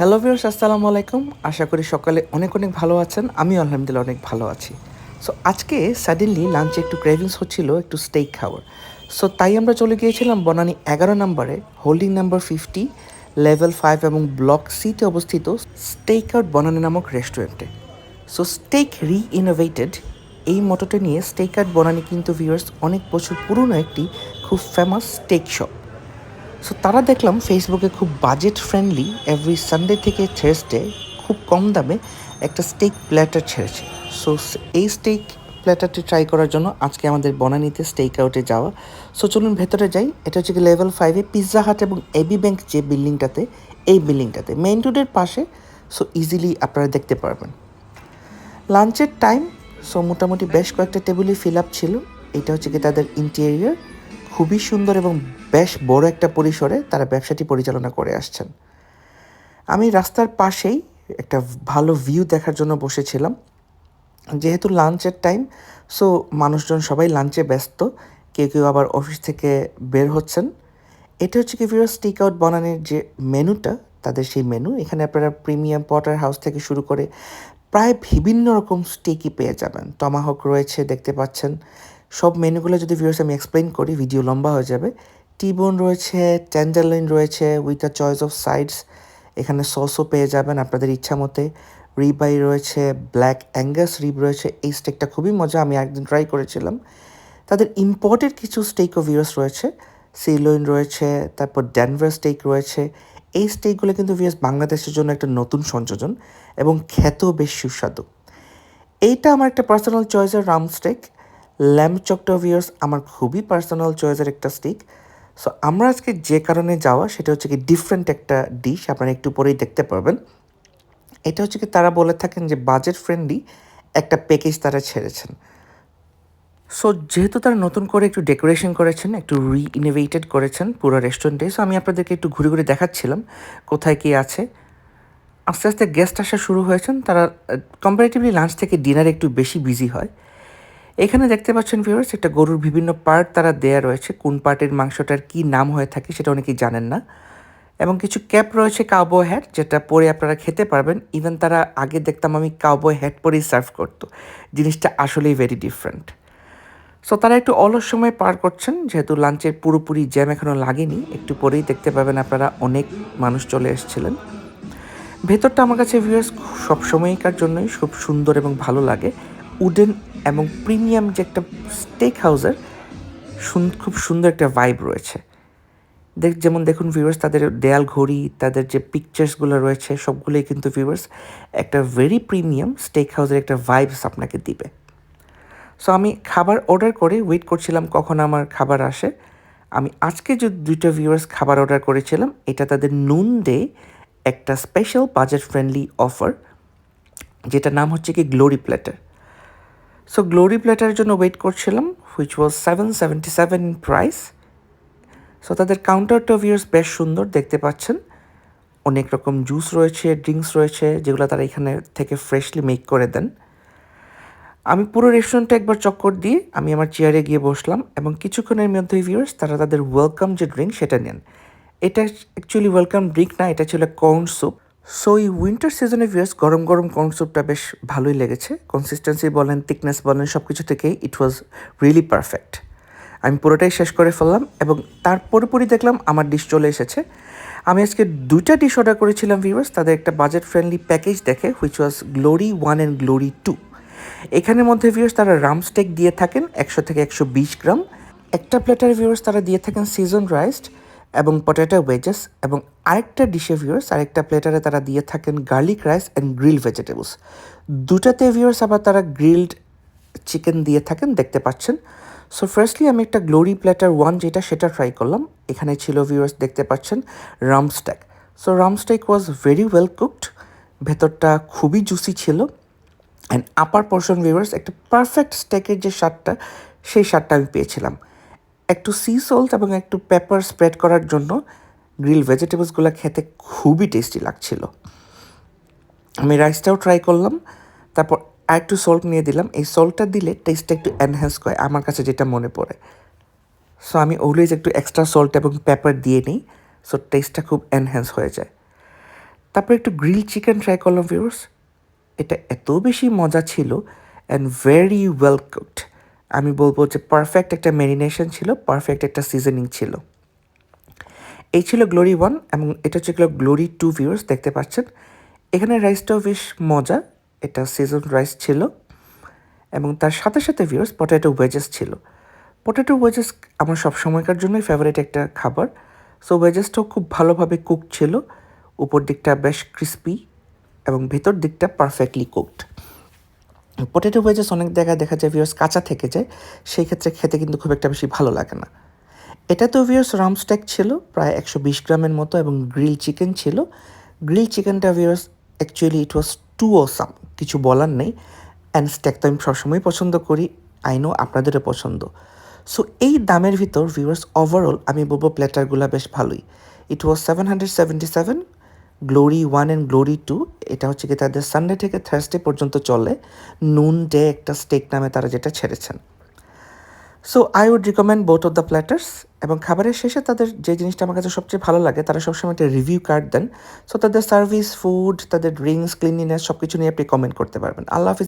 Hello viewers আসসালামু আলাইকুম। আশা করি সকালে অনেক অনেক ভালো আছেন। আমি আলহামদুলিল্লাহ অনেক ভালো আছি। সো আজকে সাডেনলি লাঞ্চে একটু ক্রেভিংস হচ্ছিল, একটু স্টেক খাওয়ার। সো তাই আমরা চলে গিয়েছিলাম বনানি এগারো নম্বরে holding number fifty level five এবং ব্লক সিতে অবস্থিত স্টেক আউট বনানি নামক রেস্টুরেন্টে সো স্টেক রি ইনোভেটেড এই মটোটা নিয়ে স্টেক আউট বনানি কিন্তু ভিউয়ার্স অনেক বছর পুরনো একটি খুব ফেমাস স্টেক শপ সো তারা দেখলাম ফেসবুকে খুব বাজেট ফ্রেন্ডলি এভরি সানডে থেকে থার্সডে খুব কম দামে একটা স্টেক প্ল্যাটার ছেড়েছে। সো এই স্টেক প্ল্যাটারটি ট্রাই করার জন্য আজকে আমাদের বনানীতে স্টেক আউটে যাওয়া। সো চলুন ভেতরে যাই। এটা হচ্ছে কি লেভেল ফাইভে পিৎজা হাট এবং এবি ব্যাংক যে বিল্ডিংটাতে এই বিল্ডিংটাতে মেইন রোডের পাশে। সো ইজিলি আপনারা দেখতে পারবেন। লাঞ্চের টাইম সো মোটামুটি বেশ কয়েকটা টেবিলই ফিল আপ ছিল। এটা হচ্ছে কি তাদের ইন্টেরিয়র খুবই সুন্দর এবং বেশ বড় একটা পরিসরে তারা ব্যবসাটি পরিচালনা করে আসছেন। আমি রাস্তার পাশেই একটা ভালো ভিউ দেখার জন্য বসেছিলাম। যেহেতু লাঞ্চের টাইম সো মানুষজন সবাই লাঞ্চে ব্যস্ত, কেউ কেউ আবার অফিস থেকে বের হচ্ছেন। এটা হচ্ছে কি ভিউয়ার স্টিক আউট বানানোর যে মেনুটা, তাদের সেই মেনু এখানে আপনারা প্রিমিয়াম পটার হাউস থেকে শুরু করে প্রায় বিভিন্ন রকম স্টেকই পেয়ে যাবেন। টমাহক রয়েছে, দেখতে পাচ্ছেন। সব মেনুগুলো যদি ভিউয়ার্স আমি এক্সপ্লেন করি ভিডিও লম্বা হয়ে যাবে। টিবোন রয়েছে টেন্ডারলাইন রয়েছে with a choice of sides এখানে সসও পেয়ে যাবেন আপনাদের ইচ্ছা মতে। রিবাই রয়েছে ব্ল্যাক অ্যাঙ্গাস রিব রয়েছে, এই স্টেকটা খুবই মজা, আমি একদিন ট্রাই করেছিলাম। তাদের ইম্পোর্টেড কিছু স্টেক অফ ভিউয়ার্স রয়েছে সিলোইন রয়েছে, তারপর ড্যানভার স্টেক রয়েছে। এই স্টেকগুলো কিন্তু ভিউয়ার্স বাংলাদেশের জন্য একটা নতুন সংযোজন এবং খেতেও বেশ সুস্বাদু। এইটা আমার একটা পার্সোনাল চয়েসের রাম স্টেক ল্যাম্প চকটা ভিউয়ার্স আমার খুবই পার্সোনাল চয়েসের একটা স্টিক সো আমরা আজকে যে কারণে যাওয়া, সেটা হচ্ছে কি ডিফারেন্ট একটা ডিশ আপনারা একটু পরেই দেখতে পাবেন এটা হচ্ছে কি তারা বলে থাকেন যে বাজেট ফ্রেন্ডলি একটা প্যাকেজ তারা ছেড়েছেন। সো যেহেতু তারা নতুন করে একটু ডেকোরেশন করেছেন, একটু রি ইনোভেটেড করেছেন পুরো রেস্টুরেন্টে সো আমি আপনাদেরকে একটু ঘুরে ঘুরে দেখাচ্ছিলাম কোথায় কী আছে। আস্তে আস্তে গেস্ট আসা শুরু হয়েছেন, তারা কম্পারেটিভলি লাঞ্চ থেকে ডিনারে একটু বেশি বিজি হয়। এখানে দেখতে পাচ্ছেন ভিউয়ার্স একটা গরুর বিভিন্ন পার্ট তারা দেয়া রয়েছে। কোন পার্টের মাংসটার কি নাম হয়ে থাকে সেটা অনেকেই জানেন না। এবং কিছু ক্যাপ রয়েছে কাউবয় হ্যাট যেটা পরে আপনারা খেতে পারবেন। ইভেন তারা আগে দেখতাম আমি কাউবয় হ্যাট পরেই সার্ভ করতো। জিনিসটা আসলেই ভেরি ডিফারেন্ট সো তারা একটু অলস সময় পার করছেন, যেহেতু লাঞ্চের পুরোপুরি জ্যাম এখনও লাগেনি। একটু পরেই দেখতে পাবেন আপনারা অনেক মানুষ চলে এসেছিলেন। ভেতরটা আমার কাছে ভিউয়ার্স সবসময়কার জন্যই, খুব সুন্দর এবং ভালো লাগে। উডেন এবং প্রিমিয়াম যে একটা স্টেক হাউসের খুব সুন্দর একটা ভাইব রয়েছে। দেখ, যেমন দেখুন ভিউয়ার্স তাদের দেয়াল ঘড়ি, তাদের যে পিকচার্সগুলো রয়েছে, সবগুলোই কিন্তু ভিউয়ার্স একটা ভেরি প্রিমিয়াম স্টেক হাউসের একটা ভাইবস আপনাকে দিবে। সো আমি খাবার অর্ডার করে ওয়েট করছিলাম কখন আমার খাবার আসে। আমি আজকে যে দুইটা ভিউয়ার্স খাবার অর্ডার করেছিলাম, এটা তাদের নুন ডে একটা স্পেশাল বাজেট ফ্রেন্ডলি অফার যেটা নাম হচ্ছে কি গ্লোরি প্ল্যাটার সো গ্লোরি প্ল্যাটারের জন্য ওয়েট করছিলাম which was seven seventy seven price so তাদের কাউন্টারটা ভিউয়ার্স বেশ সুন্দর, দেখতে পাচ্ছেন। অনেক রকম জুস রয়েছে ড্রিঙ্কস রয়েছে, যেগুলো তারা এখানে থেকে ফ্রেশলি মেক করে দেন। আমি পুরো রেস্টুরেন্টটা একবার চক্কর দিয়ে আমি আমার চেয়ারে গিয়ে বসলাম এবং কিছুক্ষণের মধ্যে ভিউয়ার্স তারা তাদের ওয়েলকাম যে ড্রিঙ্ক সেটা নেন। এটা অ্যাকচুয়ালি ওয়েলকাম ড্রিঙ্ক না, এটা ছিল কর্ন স্যুপ সো এই উইন্টার সিজনে ভিউয়ার্স গরম গরম কর্ন স্যুপটা বেশ ভালোই লেগেছে। কনসিস্টেন্সি বলেন থিকনেস বলেন সব কিছু থেকেই ইট ওয়াজ রিয়েলি পারফেক্ট আমি পুরোটাই শেষ করে ফেললাম এবং তার পুরোপুরি দেখলাম আমার ডিশ চলে এসেছে। আমি আজকে দুইটা ডিশ অর্ডার করেছিলাম ভিউয়ার্স তাদের একটা বাজেট ফ্রেন্ডলি প্যাকেজ দেখে which was glory one and glory two এখানের মধ্যে ভিউয়ার্স তারা রাম স্টেক দিয়ে থাকেন, একশো থেকে একশো বিশ গ্রাম। একটা প্লেটার ভিউয়ার্স তারা দিয়ে থাকেন সিজন রাইসড এবং পটেটো ওয়েজেস এবং আরেকটা ডিশে ভিউয়ার্স আরেকটা প্লেটারে তারা দিয়ে থাকেন garlic rice and grill vegetables দুটাতে viewers আবার তারা গ্রিলড চিকেন দিয়ে থাকেন, দেখতে পাচ্ছেন। সো ফার্স্টলি আমি একটা গ্লোরি প্ল্যাটার ওয়ান যেটা, সেটা ট্রাই করলাম। এখানে ছিল ভিউয়ার্স দেখতে পাচ্ছেন rump steak so rump steak was very well cooked ভেতরটা খুবই জুসি ছিল। অ্যান্ড আপার পোর্শন ভিউয়ার্স একটা পারফেক্ট স্টেকের যে স্বাদটা, সেই স্বাদটা আমি পেয়েছিলাম। একটু সি সল্ট এবং একটু পেপার স্প্রেড করার জন্য গ্রিল ভেজিটেবলসগুলো খেতে খুবই টেস্টি লাগছিল। আমি রাইসটাও ট্রাই করলাম, তারপর আর একটু সল্ট নিয়ে দিলাম। এই সল্টটা দিলে টেস্টটা একটু এনহ্যান্স করে, আমার কাছে যেটা মনে পড়ে। সো আমি অলওয়েজ একটু এক্সট্রা সল্ট এবং পেপার দিয়ে নিই সো টেস্টটা খুব এনহ্যান্স হয়ে যায়। তারপর একটু গ্রিল চিকেন ট্রাই করলাম ভিউর্স এটা এত বেশি মজা ছিল অ্যান্ড ভেরি ওয়েল কুকড আমি বলব যে পারফেক্ট একটা ম্যারিনেশন ছিল পারফেক্ট একটা সিজনিং ছিল। এই ছিল গ্লোরি ওয়ান এবং এটা হচ্ছে গ্লোরি টু ভিউর্স দেখতে পাচ্ছেন। এখানে রাইসটাও বেশ মজা, এটা সিজন রাইস ছিল। এবং তার সাথে সাথে ভিউর্স পটেটো ওয়েজেস ছিল। পটেটো ওয়েজেস আমার সব সময়কার জন্যই ফেভারিট একটা খাবার। সো ওয়েজেসটাও খুব ভালোভাবে কুক ছিল। উপর দিকটা বেশ ক্রিস্পি এবং ভেতর দিকটা পারফেক্টলি কুকড পটেটো ওয়েজেস অনেক জায়গায় দেখা যায় ভিউর্স কাঁচা থেকে যায়, সেই ক্ষেত্রে খেতে কিন্তু খুব একটা বেশি ভালো লাগে না। এটা তো ভিউর্স রামস্টেক ছিল, প্রায় একশো বিশ গ্রামের মতো এবং গ্রিল চিকেন ছিল। গ্রিল চিকেনটা viewers actually it was too awesome কিছু বলার নেই। অ্যান্ড স্টেক তো আমি সবসময় পছন্দ করি আই নো আপনাদেরও পছন্দ। সো এই দামের ভিতর ভিউয়ার্স ওভারঅল আমি বলব প্ল্যাটারগুলো বেশ ভালোই। It was seven hundred seventy seven glory one and glory two এটা হচ্ছে কি তাদের সানডে থেকে থার্সডে পর্যন্ত চলে। নুন ডে একটা স্টেক নামে তারা যেটা ছেড়েছেন। So I would recommend both of the platters এবং খাবারের শেষে তাদের যে জিনিসটা আমার কাছে সবচেয়ে ভালো লাগে, তারা সবসময় একটা রিভিউ কার্ড দেন। সো তাদের সার্ভিস ফুড তাদের ড্রিঙ্কস ক্লিনিনেস সব কিছু নিয়ে আপনি কমেন্ট করতে পারবেন। আল্লাহ হাফিজ।